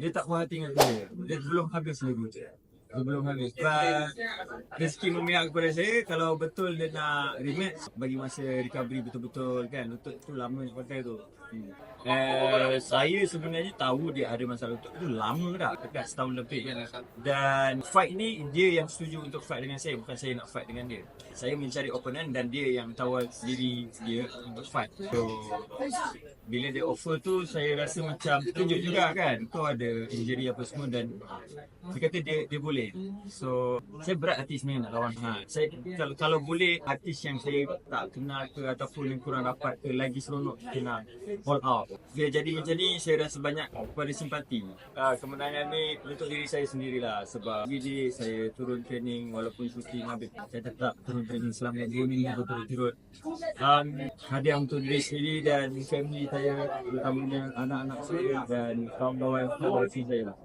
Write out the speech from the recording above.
dia tak puas hati dengan saya. Dia belum habis lagi. Sebelum habis. But rezeki memihak kepada saya kalau betul dia nak rematch bagi masa recovery betul-betul kan. Lutut tu lama nak pakai tu. Hmm. Eh, saya sebenarnya tahu dia ada masalah lutut tu lama dah dekat setahun lebih dan fight ni dia yang setuju untuk fight dengan saya bukan saya nak fight dengan dia saya mencari opponent dan dia yang tawar diri dia untuk fight so bila dia offer tu saya rasa macam terkejut juga kan kau ada injury apa semua dan dia kata dia dia boleh. So saya berat hati sebenarnya nak lawan. Ha, saya kalau, kalau boleh artis yang saya tak kenal ke ataupun yang kurang rapat ke lagi seronok nak all out. Dia jadi macam ni saya rasa banyak kepada simpati. Uh, kemenangan ni untuk diri saya sendirilah sebab jadi saya turun training walaupun syuting habis. Saya tetap turun training selama 2 minggu berturut-turut um, hadiah untuk diri sendiri dan family saya terutamanya anak-anak saya dan kawan-kawan kawan saya lah